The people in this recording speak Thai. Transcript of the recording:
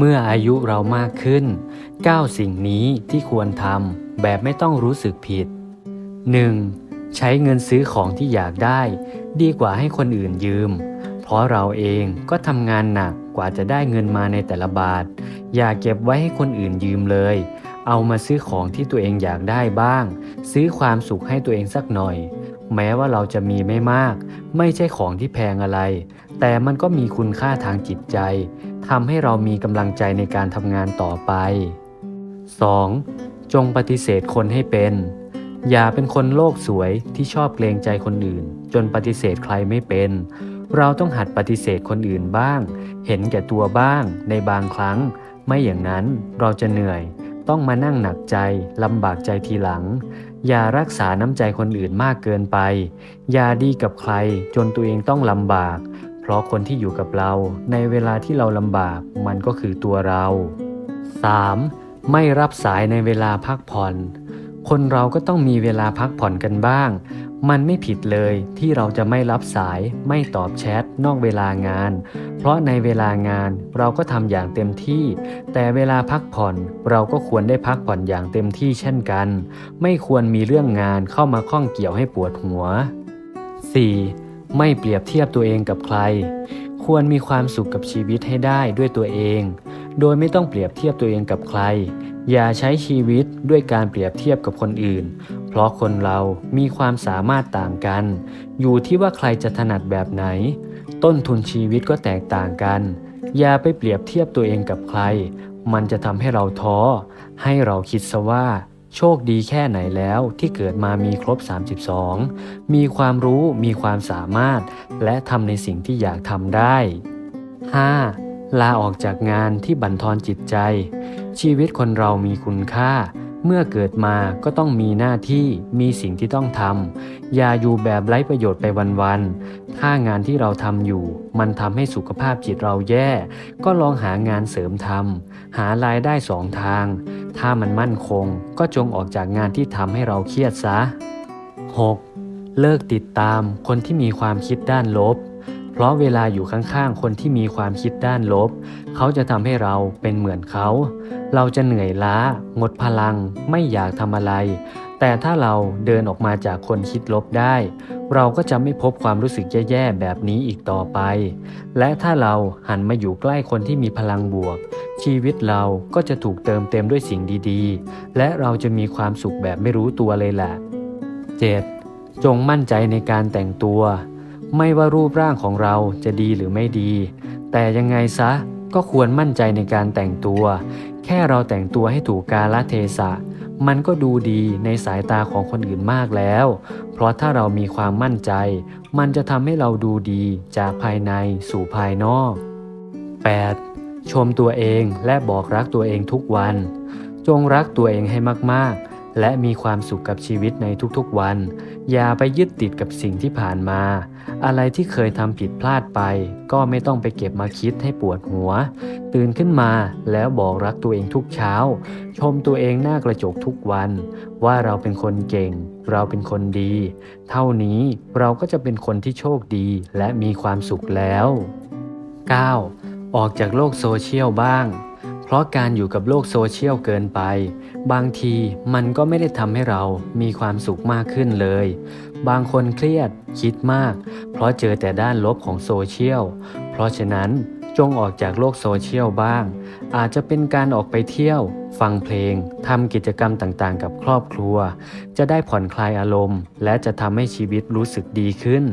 เมื่ออายุเรามากขึ้น 9 สิ่งนี้ที่ควรทำแบบไม่ต้องรู้สึกผิด 1. ใช้เงินซื้อของที่อยากได้ ดีกว่าให้คนอื่นยืม เพราะเราเองก็ทำงานหนักกว่าจะได้เงินมาในแต่ละบาท อย่าเก็บไว้ให้คนอื่นยืมเลย เอามาซื้อของที่ตัวเองอยากได้บ้าง ซื้อความสุขให้ตัวเองสักหน่อย แม้ว่าเราจะมีไม่มาก ไม่ใช่ของที่แพงอะไร แต่มันก็มีคุณค่าทางจิตใจทำให้เรามีกำลังใจในการทำงานต่อไป 2. จงปฏิเสธคนให้เป็น อย่าเป็นคนโลกสวยที่ชอบเกรงใจคนอื่น จนปฏิเสธใครไม่เป็น เราต้องหัดปฏิเสธคนอื่นบ้าง เห็นแก่ตัวบ้างในบางครั้ง ไม่อย่างนั้นเราจะเหนื่อย ต้องมานั่งหนักใจลำบากใจทีหลัง อย่ารักษาน้ำใจคนอื่นมากเกินไป อย่าดีกับใครจนตัวเองต้องลำบาก เพราะคนที่อยู่กับเราในเวลาที่เราลำบากมันก็คือตัวเรา 3. ไม่รับสายในเวลาพักผ่อน คนเราก็ต้องมีเวลาพักผ่อนกันบ้าง มันไม่ผิดเลยที่เราจะไม่รับสายไม่ตอบแชทนอกเวลางาน เพราะในเวลางานเราก็ทำอย่างเต็มที่ แต่เวลาพักผ่อนเราก็ควรได้พักผ่อนอย่างเต็มที่เช่นกัน ไม่ควรมีเรื่องงานเข้ามาข้องเกี่ยวให้ปวดหัว 4. ไม่เปรียบเทียบตัวเองกับใคร ควรมีความสุขกับชีวิตให้ได้ด้วยตัวเอง โดยไม่ต้องเปรียบเทียบตัวเองกับใคร อย่าใช้ชีวิตด้วยการเปรียบเทียบกับคนอื่น เพราะคนเรามีความสามารถต่างกัน อยู่ที่ว่าใครจะถนัดแบบไหน ต้นทุนชีวิตก็แตกต่างกัน อย่าไปเปรียบเทียบตัวเองกับใคร มันจะทำให้เราท้อ ให้เราคิดซะว่า โชคดีแค่ไหนแล้วที่เกิดมามีครบ 32 มีความรู้ มีความสามารถ และทำในสิ่งที่อยากทำได้ 5. ลาออกจากงานที่บั่นทอนจิตใจ ชีวิตคนเรามีคุณค่า เมื่อเกิดมาก็ต้องมีหน้าที่มีสิ่งที่ต้องทำอย่าอยู่แบบไร้ประโยชน์ไปวันๆถ้างานที่เราทำอยู่ มันทำให้สุขภาพจิตเราแย่ ก็ลองหางานเสริมทำหารายได้สองทาง ถ้ามันมั่นคง ก็จงออกจากงานที่ทำให้เราเครียดซะ 6. เลิกติดตามคนที่มีความคิดด้านลบ เพราะเวลาอยู่ข้างๆ คนที่มีความคิดด้านลบ เขาจะทำให้เราเป็นเหมือนเขา เราจะเหนื่อยล้า หมดพลัง ไม่อยากทำอะไร แต่ถ้าเราเดินออกมาจากคนคิดลบได้ เราก็จะไม่พบความรู้สึกแย่ๆ แบบนี้อีกต่อไป และถ้าเราหันมาอยู่ใกล้คนที่มีพลังบวก ชีวิตเราก็จะถูกเติมเต็มด้วยสิ่งดีๆ และเราจะมีความสุขแบบไม่รู้ตัวเลยแหละ 7. จงมั่นใจในการแต่งตัว ไม่ว่ารูปร่างของเราจะดีหรือไม่ดี แต่ยังไงซะก็ควรมั่นใจในการแต่งตัว แค่เราแต่งตัวให้ถูกกาลเทศะ มันก็ดูดีในสายตาของคนอื่นมากแล้ว เพราะถ้าเรามีความมั่นใจ มันจะทำให้เราดูดีจากภายในสู่ภายนอก 8. ชมตัวเองและบอกรักตัวเองทุกวัน จงรักตัวเองให้มากๆ และมีความสุขกับชีวิตในทุกๆวัน อย่าไปยึดติดกับสิ่งที่ผ่านมา อะไรที่เคยทำผิดพลาดไป ก็ไม่ต้องไปเก็บมาคิดให้ปวดหัว ตื่นขึ้นมาแล้วบอกรักตัวเองทุกเช้า ชมตัวเองหน้ากระจกทุกวัน ว่าเราเป็นคนเก่ง เราเป็นคนดี เท่านี้เราก็จะเป็นคนที่โชคดีและมีความสุขแล้ว 9. ออกจากโลกโซเชียลบ้าง เพราะการอยู่กับโลกโซเชียลเกินไป บางทีมันก็ไม่ได้ทำให้เรามีความสุขมากขึ้นเลย บางคนเครียดคิดมาก เพราะเจอแต่ด้านลบของโซเชียล เพราะฉะนั้นจงออกจากโลกโซเชียลบ้าง อาจจะเป็นการออกไปเที่ยว ฟังเพลงทำกิจกรรมต่างๆ กับครอบครัว จะได้ผ่อนคลายอารมณ์ และจะทำให้ชีวิตรู้สึกดีขึ้น